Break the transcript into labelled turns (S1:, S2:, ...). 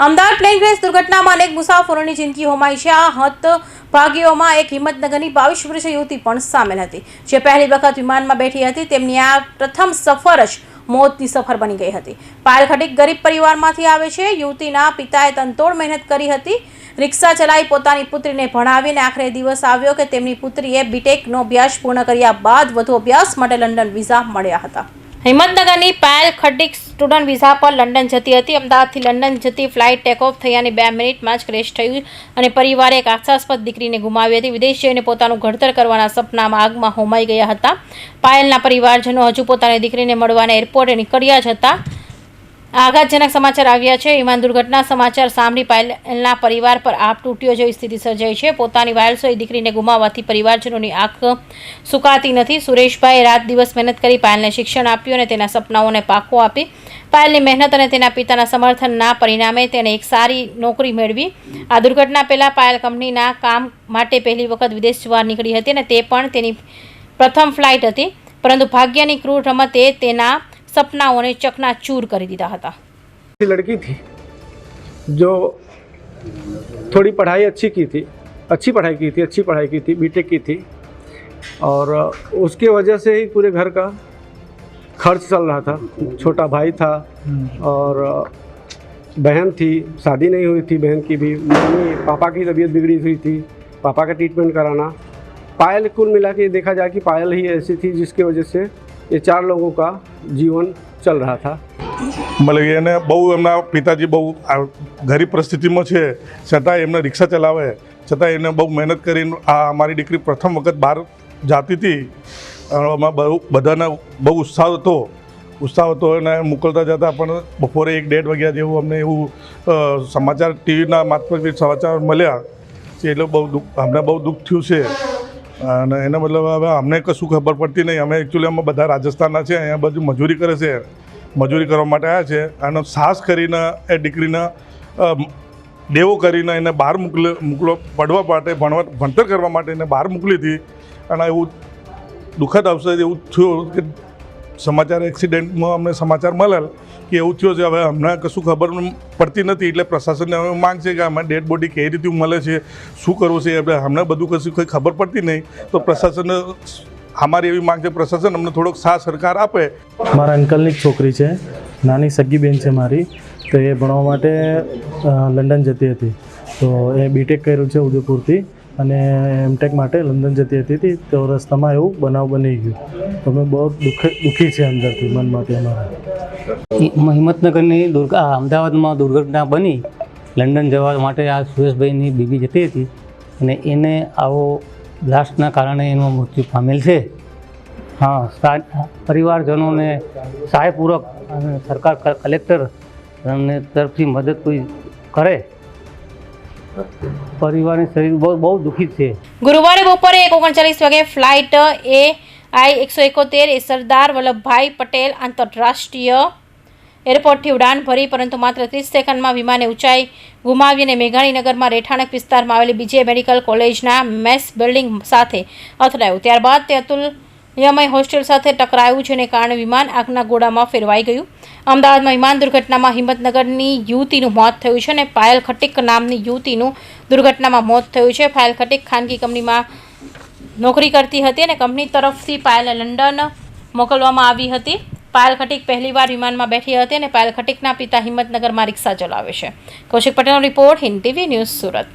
S1: Ahmedabad plane crash દુર્ઘટનામાં અનેક મુસાફરોની જિંદગી હોમાઈ છે. આ હત ભાગીઓમાં એક હિંમતનગરની બાવીસ વર્ષીય યુવતી પણ સામેલ હતી, જે પહેલી વખત વિમાનમાં બેઠી હતી. તેમની આ પ્રથમ સફર જ મોતની સફર બની ગઈ હતી. પાયલખટીક ગરીબ પરિવારમાંથી આવે છે. યુવતીના પિતાએ તનતોડ મહેનત કરી હતી. રિક્ષા ચલાવી પોતાની પુત્રીને ભણાવીને આખરે દિવસ આવ્યો કે તેમની પુત્રીએ બીટેકનો અભ્યાસ પૂર્ણ કર્યા બાદ વધુ અભ્યાસ માટે લંડન વિઝા મળ્યા હતા. હિંમતનગરની પાયલ ખડ્ડિક સ્ટુડન્ટ વિઝા પર લંડન જતી હતી. અમદાવાદથી લંડન જતી ફ્લાઇટ ટેકઓફ થયાની બે મિનિટમાં જ ક્રેશ થયું અને પરિવારે એક આશાસ્પદ દીકરીને ગુમાવી હતી. વિદેશ જઈને પોતાનું ઘડતર કરવાના સપનામાં આગમાં હોમાઈ ગયા હતા. પાયલના પરિવારજનો હજુ પોતાની દીકરીને મળવાના એરપોર્ટે નીકળ્યા જ હતા. આઘાતજનક સમાચાર આવ્યા છે. વિમાન દુર્ઘટના સમાચાર સાંભળી પાયલના પરિવાર પર આપ તૂટ્યો જેવી સ્થિતિ સર્જાઈ છે. પોતાની વાયલસોઈ દીકરીને ગુમાવવાથી પરિવારજનોની આંખ સુકાતી નથી. સુરેશભાઈએ રાત દિવસ મહેનત કરી પાયલને શિક્ષણ આપ્યું અને તેના સપનાઓને પાકો આપી. પાયલની મહેનત અને તેના પિતાના સમર્થનના પરિણામે તેણે એક સારી નોકરી મેળવી. આ દુર્ઘટના પહેલાં પાયલ કંપનીના કામ માટે પહેલી વખત વિદેશ જવા નીકળી હતી અને તે પણ તેની પ્રથમ ફ્લાઇટ હતી. પરંતુ ભાગ્યની ક્રૂર રમતે તેના સપનાઓને ચકનાચૂર કરી દીધા હતા
S2: ऐसी लड़की थी जो थोड़ी पढ़ाई अच्छी की थी अच्छी पढ़ाई की थी अच्छी पढ़ाई की थी बीटेक की थी और उसके वजह से ही पूरे घर का खर्च चल रहा था छोटा भाई था और बहन थी शादी नहीं हुई थी बहन की भी मम्मी पापा की तबीयत बिगड़ी हुई थी पापा का ट्रीटमेंट कराना पायल कुल मिला के देखा जाए कि पायल ही ऐसी थी जिसकी वजह से ये चार लोगों का जीवन चल रहा था
S3: મતલબ એને બહુ એમના પિતાજી બહુ આ ગરીબ પરિસ્થિતિમાં છે છતાં એમને રિક્ષા ચલાવે છતાં એને બહુ મહેનત કરીને આ અમારી દીકરી પ્રથમ વખત બહાર જાતી હતી અને એમાં બહુ બધાને બહુ ઉત્સાહ હતો ઉત્સાહ હતો એને મોકલતા જતા પણ બપોરે એક ડેઢ વાગ્યા જેવું અમને એવું અ, સમાચાર ટીવીના મારફત સમાચાર મળ્યા છે એટલે બહુ દુઃખ અમને બહુ દુઃખ થયું છે અને એનો મતલબ હવે અમને કશું ખબર પડતી નહીં. અમે એકચ્યુઅલી અમે બધા રાજસ્થાનના છે અહીંયા બધું મજૂરી કરે છે. મજૂરી કરવા માટે આવ્યા છે. અને સાસ કરીને એ દીકરીને દેવો કરીને એને બહાર મોકલ, મોકલો, પડવા માટે, ભણવા, ભણતર કરવા માટે એને બહાર મોકલી હતી. અને એવું દુઃખદ અવસર એવું થયું કે સમાચાર એક્સિડન્ટમાં અમને સમાચાર મળેલ કે એવું થયું છે. હવે અમને કશું ખબર પડતી નથી એટલે પ્રશાસનને અમે માંગ છે કે અમે ડેડ બોડી કઈ રીતે મળે છે, શું કરવું છે, એટલે અમને બધું કશું કંઈ ખબર પડતી નહીં. તો પ્રશાસન અમારી એવી માંગ છે, પ્રશાસન અમને થોડોક સાથ સરકાર આપે.
S4: મારા અંકલની છોકરી છે, નાની સગી બેન છે મારી, તો એ ભણવા માટે લંડન જતી હતી. તો એ બીટેક કર્યું છે ઉદયપુરથી. અને એમટેક માટે લંડન જતી હતી હતી તો રસ્તામાં એવું બનાવ બની ગયું. તો અમે બહુ દુઃખ, દુઃખી છે અંદરથી, મનમાંથી અમારા.
S5: હિંમતનગરની દુર્ગા અમદાવાદમાં દુર્ઘટના બની. લંડન જવા માટે આ સુરેશભાઈની બીબી જતી હતી અને એને આવો બ્લાસ્ટના કારણે એનું મૃત્યુ પામેલ છે. હા પરિવારજનોને સહાયપૂર્વક અને સરકાર કલેક્ટર એમને તરફથી મદદ કોઈ કરે પરિવારની શરીર બહુ બહુ દુઃખી છે.
S1: ગુરુવારે બપોરે એક ઓગણચાલીસ વાગે ફ્લાઇટ એ આઈ એકસો એકોતેર એ સરદાર વલ્લભભાઈ પટેલ આંતરરાષ્ટ્રીય એરપોર્ટથી ઉડાન ભરી, પરંતુ માત્ર ત્રીસ સેકન્ડમાં વિમાને ઊંચાઈ ગુમાવીને મેઘાણીનગરમાં રેઠાણક વિસ્તારમાં આવેલી બીજે મેડિકલ કોલેજના મેસ બિલ્ડિંગ સાથે અથડાયું. ત્યારબાદ તે અતુલ્યમય હોસ્ટેલ સાથે ટકરાયું જેને કારણે વિમાન આગના ગોળામાં ફેરવાઈ ગયું. અમદાવાદમાં વિમાન દુર્ઘટનામાં હિંમતનગરની યુવતીનું મોત થયું છે અને પાયલ ખટીક નામની યુવતીનું દુર્ઘટનામાં મોત થયું છે. પાયલ ખટીક ખાનગી કંપનીમાં નોકરી કરતી હતી અને કંપની તરફથી પાયલને લંડન મોકલવામાં આવી હતી. પાયલ ખટીક પહેલીવાર વિમાનમાં બેઠી હતી અને પાયલ ખટીકના પિતા હિંમતનગરમાં રિક્ષા ચલાવે છે. કૌશિક પટેલનો report Hind TV news Surat.